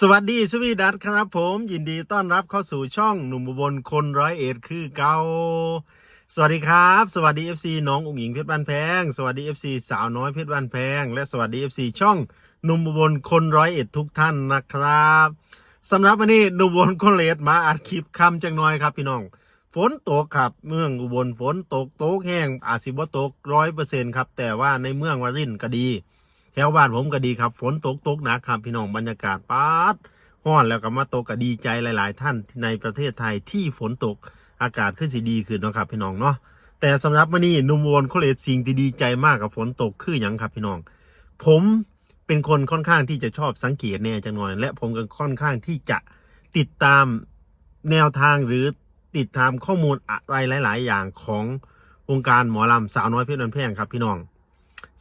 สวัสดีสวีดัตครับผมยินดีต้อนรับเข้าสู่ช่องหนุ่มอุบลคนร้อยเอ็ดคือเกาสวัสดีครับ สวัสดี FC น้องอุ๋งอิงเพชรบ้านแพง สวัสดี FC สาวน้อยเพชรบ้านแพง และสวัสดี FC ช่องหนุ่มอุบลคนร้อยเอ็ดทุกท่านนะครับสำหรับวันนี้หนุ่มอุบลคนเลดมาอัดคลิปคำจังน้อยครับพี่น้อง ฝนตกครับเมืองอุบลฝนตกตกแห้งอาจสิบ่ตกร้อยเปอร์เซ็นต์ครับแต่ว่าในเมืองวารินก็ดี แถวบ้านผมก็ดีครับ ฝนตกตกหนักครับพี่น้องบรรยากาศป๊าดห้อนแล้วก็มาตกก็ดีใจหลาย ๆ ท่านในประเทศไทยที่ฝนตกอากาศขึ้นสีดีขึ้นนะครับพี่น้องเนาะแต่สำหรับวันนี้นุ่มวนโคเลตสิ่งที่ดีใจมากกับฝนตกคืออย่างครับพี่น้อง ผมเป็นคนค่อนข้างที่จะชอบสังเกตแน่จังหน่อย และผมก็ค่อนข้างที่จะติดตามแนวทางหรือติดตามข้อมูลอะไรหลาย ๆ อย่างของวงการหมอลำสาวน้อยเพชรบันแพงครับพี่น้อง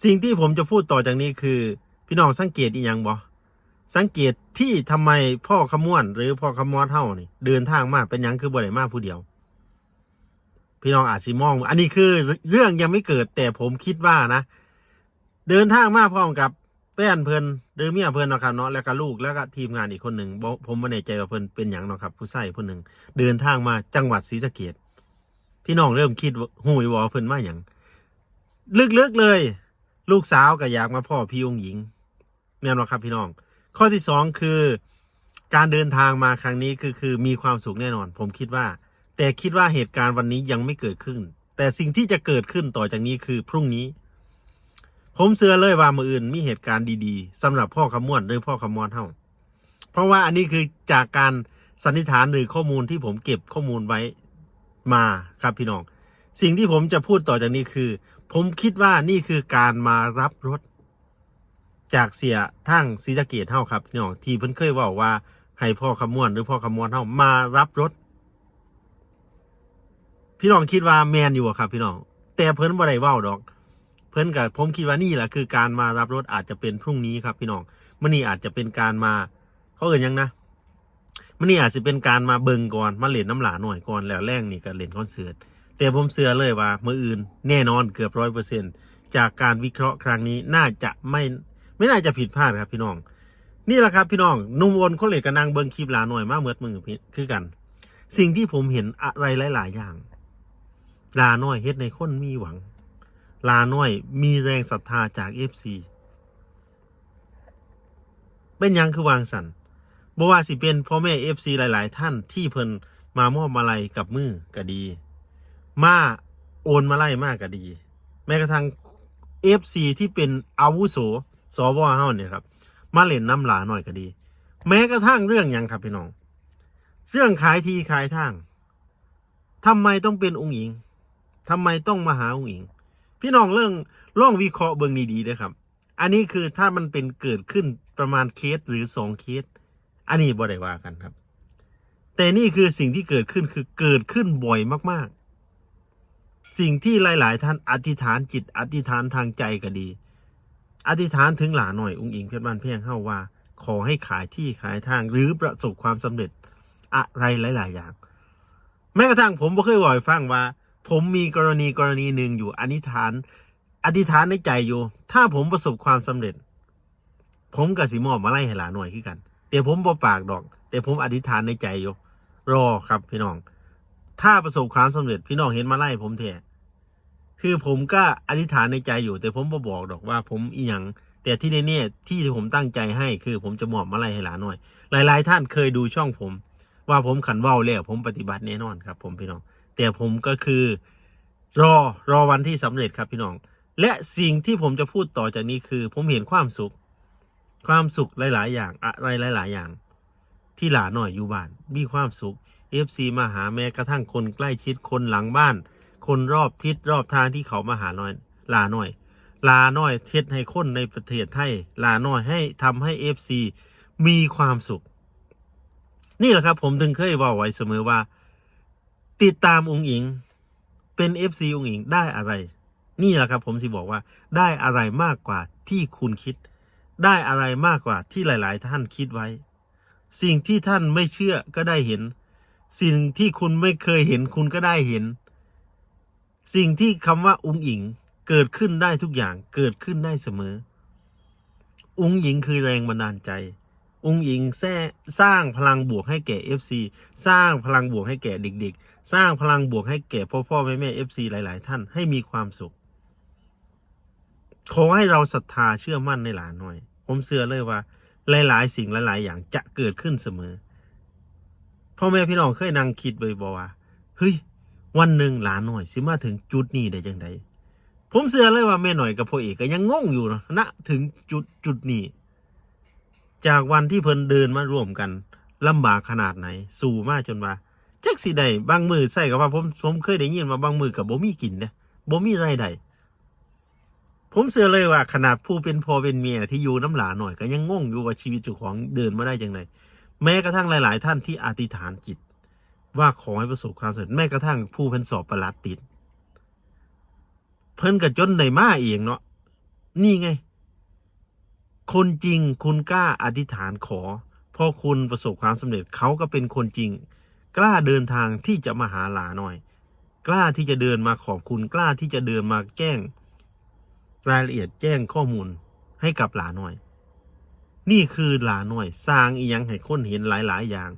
สิ่งที่ผมจะพูดต่อจากนี้คือ พี่น้องสังเกตอีกอย่างบ่สังเกตที่ทำไมพ่อขมวนหรือพ่อขมวดเท่านี่ เดินทางมาเป็นยังคือบ่ได้มาผู้เดียว พี่น้องอาจสิมอง อันนี้คือเรื่องยังไม่เกิดแต่ผมคิดว่านะ เดินทางมาพร้อมกับแฟนเพิ่นหรือเมียเพิ่นเนาะครับเนาะแล้วก็ลูกแล้วก็ทีมงานอีกคนหนึ่งผมไม่แน่ใจว่าเพิ่นเป็นหยังเนาะครับ ผู้ใส่คนหนึ่งเดินทางมาจังหวัดศรีสะเกษพี่น้องเริ่มคิดหูยว่าเพิ่นมาหยังลึกๆเลย ลูกสาวก็อยากมาพ่อพี่องค์หญิงแน่นอนครับพี่น้อง ข้อที่สองคือ การเดินทางมาครั้งนี้คือคือมีความสุขแน่นอน ผมคิดว่า แต่คิดว่าเหตุการณ์วันนี้ยังไม่เกิดขึ้น แต่สิ่งที่จะเกิดขึ้นต่อจากนี้คือพรุ่งนี้ ผมเชื่อเลยว่ามืออื่นมีเหตุการณ์ดีๆสำหรับพ่อขมวนหรือพ่อขมวนเท่าเพราะว่าอันนี้คือจากการสันนิษฐานหรือข้อมูลที่ผมเก็บข้อมูลไว้มาครับพี่น้อง สิ่งที่ผมจะพูดต่อจากนี้คือ ผมคิดว่านี่คือการมารับรถ จากเสียทั้งศรีสะเกดเท่าครับพี่น้องที่เพิ่นเคยว่าว่าให้พ่อขมวนหรือพ่อขมวนเท่ามารับรถ พี่น้องคิดว่าแมนอยู่ครับ พี่น้องแต่เพิ่นบ่ได้เว้าดอก เพิ่นกับผมคิดว่านี่แหละคือการมารับรถอาจจะเป็นพรุ่งนี้ครับ พี่น้องมื่อนี้อาจจะเป็นการมา เขาเอ่ยยังนะมื่อนี้อาจจะเป็นการมาเบิงก่อนมาเล่นน้ำหลาหน่อยก่อนแล้วแรงนี่ก็เล่นคอนเสิร์ต แต่ผมเชื่อเลยว่ามืออื่นแน่นอนเกือบร้อยเปอร์เซ็นจากการวิเคราะห์ครั้งนี้น่าจะไม่ไม่น่าจะผิดพลาดครับพี่น้อง นี่แหละครับพี่น้องนุ่มวนเขาเลยกับนางเบิงคลิปหลาหน่อยมาเมื่อมือพี่คือกัน สิ่งที่ผมเห็นอะไรหลาย ๆ อย่างลาน้อยเฮ็ดในคนมีหวัง ลาน้อยมีแรงศรัทธาจากเอฟซีเป็นยังคือวางสันบ่ว่าสิเป็นพ่อแม่เอฟซีหลาย ๆ ท่านที่เพิ่นมามอบมาลัยกับมือก็ดี มาโอนมาไล่มากก็ดี แม้กระทั่งเอฟซีที่เป็นอาวุโสสวเฮาเนี่ยครับมาเล่นน้ำหลาหน่อยก็ดี แม้กระทั่งเรื่องยังครับพี่น้อง เรื่องขายทีขายทางทำไมต้องเป็นองค์หญิงทำไมต้องมาหาองค์หญิง พี่น้องเรื่องล่องวิเคราะห์เบิ่งดีๆนะครับ อันนี้คือถ้ามันเป็นเกิดขึ้นประมาณเคสหรือสองเคส อันนี้บ่ได้ว่ากันครับ แต่นี่คือสิ่งที่เกิดขึ้นคือเกิดขึ้นบ่อยมากๆ สิ่งที่หลาย ๆ ท่านอธิษฐานจิตอธิษฐานทางใจก็ดี อธิษฐานถึงหลาหน่อยองค์อิงเพชรบ้านเพียงเข้าว่า ขอให้ขายที่ขายทางหรือประสบความสำเร็จอะไรหลาย ๆ อย่าง แม้กระทั่งผมก็เคยบอกให้ฟังว่า ผมมีกรณีกรณีหนึ่งอยู่อธิษฐาน อธิษฐานในใจอยู่ ถ้าผมประสบความสำเร็จ ผมกับสิมอบมาไล่ให้หลาหน่อยขึ้นกันแต่ผมบ่ปากดอก แต่ผมอธิษฐานในใจอยู่รอครับพี่น้อง ถ้าประสบความสำเร็จพี่น้องเห็นมาไล่ผมแท้คือผมก็อธิษฐานในใจอยู่ แต่ผมบ่บอกดอกว่าผมอีหยังแต่ที่แน่ๆที่ที่ผมตั้งใจให้คือผมจะมอบมาไล่ให้หลานหน่อย หลาย ๆ ท่านเคยดูช่องผม ว่าผมขันว้าแล้วผมปฏิบัติแน่นอนครับ ผมพี่น้อง แต่ผมก็คือรอรอวันที่สำเร็จครับพี่น้อง และสิ่งที่ผมจะพูดต่อจากนี้คือ ผมเห็นความสุข ความสุขหลาย ๆ อย่างอะไรหลาย ๆ อย่าง ที่หลาหน่อยอยู่บ้าน มีความสุขเอฟซีมาหาแม้กระทั่งคนใกล้ชิดคนหลังบ้าน คนรอบทิศรอบทางที่เขามาหาหน่อยหลาหน่อยลาหน่อยเทศให้คนในประเทศไทยลาหน่อยให้ทำให้เอฟซีมีความสุข นี่แหละครับ ผมถึงเคยบอกไว้เสมอว่า ติดตามองค์หญิง เป็นเอฟซีองค์หญิงได้อะไร นี่แหละครับ ผมสิบอกว่า ได้อะไรมากกว่าที่คุณคิด ได้อะไรมากกว่าที่หลาย ๆ ท่านคิดไว้ สิ่งที่ท่านไม่เชื่อก็ได้เห็น สิ่งที่คุณไม่เคยเห็นคุณก็ได้เห็น สิ่งที่คำว่าองค์หญิงเกิดขึ้นได้ทุกอย่างเกิดขึ้นได้เสมอองค์หญิงคือแรงบันดาลใจองค์อิงแท้สร้างพลังบวกให้แก่ FC สร้างพลังบวกให้แก่เด็ก ๆ สร้างพลังบวกให้แก่พ่อพ่อแม่แม่ FC หลาย ๆ ท่านให้มีความสุข ขอให้เราศรัทธาเชื่อมั่นในหลานหน่อย ผมเชื่อเลยว่า หลายๆ สิ่งหลายๆอย่างจะเกิดขึ้นเสมอพ่อแม่พี่น้องเคยนั่งคิดเลยบอกว่าเฮ้ยวันหนึ่งหลานหน่อยสิมาถึงจุดนี้ได้ยังไงผมเชื่อเลยว่าแม่หน่อยกับพ่อเอกก็ยังงงอยู่นะณถึงจุดจุดนี้จากวันที่เพิ่นเดินมาร่วมกันลำบากขนาดไหน สู่มาจนว่าจักสิได้บางมือใส่กับว่าผมผมเคยได้ยินว่าบางมือกับบ่มีกินเนี่ยบ่มีรายได้ ผมเชื่อเลยว่าขนาดผู้เป็นพ่อเป็นเมียที่อยู่น้ำหลาหน่อยก็ยังงงอยู่ว่าชีวิตเจ้าของเดินมาได้ยังไงแม้กระทั่งหลาย ๆ ท่านที่อธิษฐานจิต ว่าขอให้ประสบความสำเร็จแม้กระทั่งผู้เพิ่นสอบประหลัดติด เพิ่นก็จนได้มาเองเนาะนี่ไง คนจริงคุณกล้าอธิษฐานขอพอคุณประสบความสำเร็จเขาก็เป็นคนจริง กล้าเดินทางที่จะมาหาหลาหน่อย กล้าที่จะเดินมาขอบคุณกล้าที่จะเดินมาแจ้ง รายละเอียดแจ้งข้อมูลให้กับหลาหน่อย นี่คือหลาหน่อย สร้างอียังให้คนเห็นหลาย ๆ อย่าง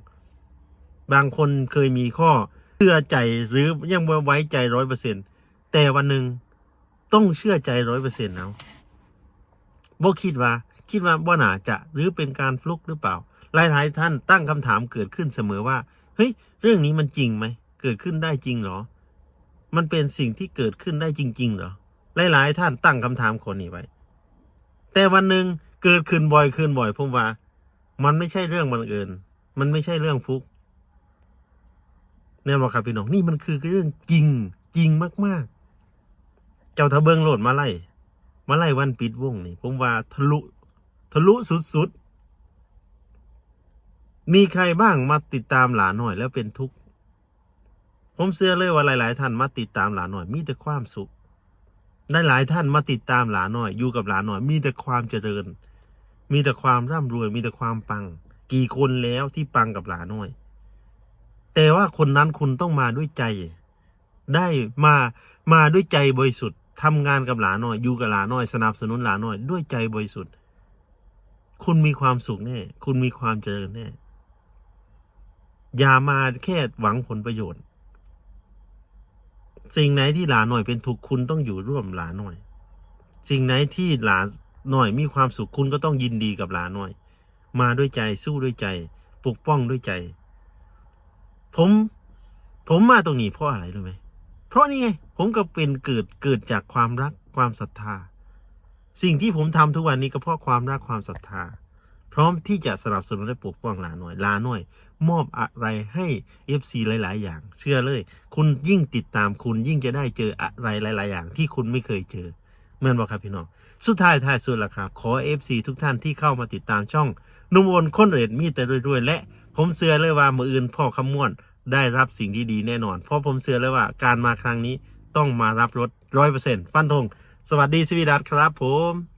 บางคนเคยมีข้อเชื่อใจหรือยังไม่ไว้ใจร้อยเปอร์เซ็นแต่วันหนึ่งต้องเชื่อใจร้อยเปอร์เซ็นต์แล้วบ่คิดว่า คิดว่าบ่หนาจะหรือเป็นการฟลุกหรือเปล่า หลายหลายท่านตั้งคำถามเกิดขึ้นเสมอว่า เฮ้ย เรื่องนี้มันจริงไหม เกิดขึ้นได้จริงเหรอ มันเป็นสิ่งที่เกิดขึ้นได้จริง ๆ เหรอ หลายๆท่านตั้งคำถามคนนี้ไว้ แต่วันหนึ่งเกิดขึ้นบ่อยขึ้นบ่อยผมว่า มันไม่ใช่เรื่องบังเอิญมันไม่ใช่เรื่องฟุกเนี่ยบอกครับพี่น้องนี่มันคือเรื่องจริงจริงมาก ๆ เจ้าทะเบิงโหลดมาไล่มาไล่วันปิดวงนี่ผมว่าทะลุทะลุสุด ๆ มีใครบ้างมาติดตามหลานหน่อยแล้วเป็นทุกข์ผมเชื่อเลยว่าหลาย ๆ ท่านมาติดตามหลานหน่อยมีแต่ความสุข ได้หลายท่านมาติดตามหลานหน่อย อยู่กับหลานหน่อย มีแต่ความเจริญ มีแต่ความร่ำรวย มีแต่ความปัง กี่คนแล้วที่ปังกับหลานหน่อย แต่ว่าคนนั้นคุณต้องมาด้วยใจ ได้มามาด้วยใจบริสุทธิ์ทำงานกับหลานหน่อย อยู่กับหลานหน่อย สนับสนุนหลานหน่อย ด้วยใจบริสุทธิ์ คุณมีความสุขแน่ คุณมีความเจริญแน่ อย่ามาแค่หวังผลประโยชน์ สิ่งไหนที่หลานหน่อยเป็นทุกข์คุณต้องอยู่ร่วมหลานหน่อย สิ่งไหนที่หลานหน่อยมีความสุขคุณก็ต้องยินดีกับหลานหน่อย มาด้วยใจสู้ด้วยใจ ปกป้องด้วยใจ ผม ผมมาตรงนี้เพราะอะไรรู้ไหมเพราะนี่ไงผมก็เป็นเกิดเกิดจากความรักความศรัทธา สิ่งที่ผมทำทุกวันนี้ก็เพราะความรักความศรัทธา พร้อมที่จะสนับสนุนและปกป้องหลานหน่อยหลานหน่อยมอบอะไรให้ FC หลาย ๆ อย่าง เชื่อเลย คุณยิ่งติดตามคุณยิ่งจะได้เจออะไรหลาย ๆ อย่างที่คุณไม่เคยเจอเมือนบอกครับพี่น้องสุดท้ายท้ายสุดละครับ ขอ FC ทุกท่านที่เข้ามาติดตามช่องนุ่มโอนค้นเรดมีแต่รวย ๆ และผมเชื่อเลยว่ามืออื่นพ่อคำม่วนได้รับสิ่งดีๆแน่นอน เพราะผมเชื่อเลยว่าการมาครั้งนี้ต้องมารับรถร้อยเปอร์เซ็นต์ฟันธงสวัสดีสวีดัตครับผม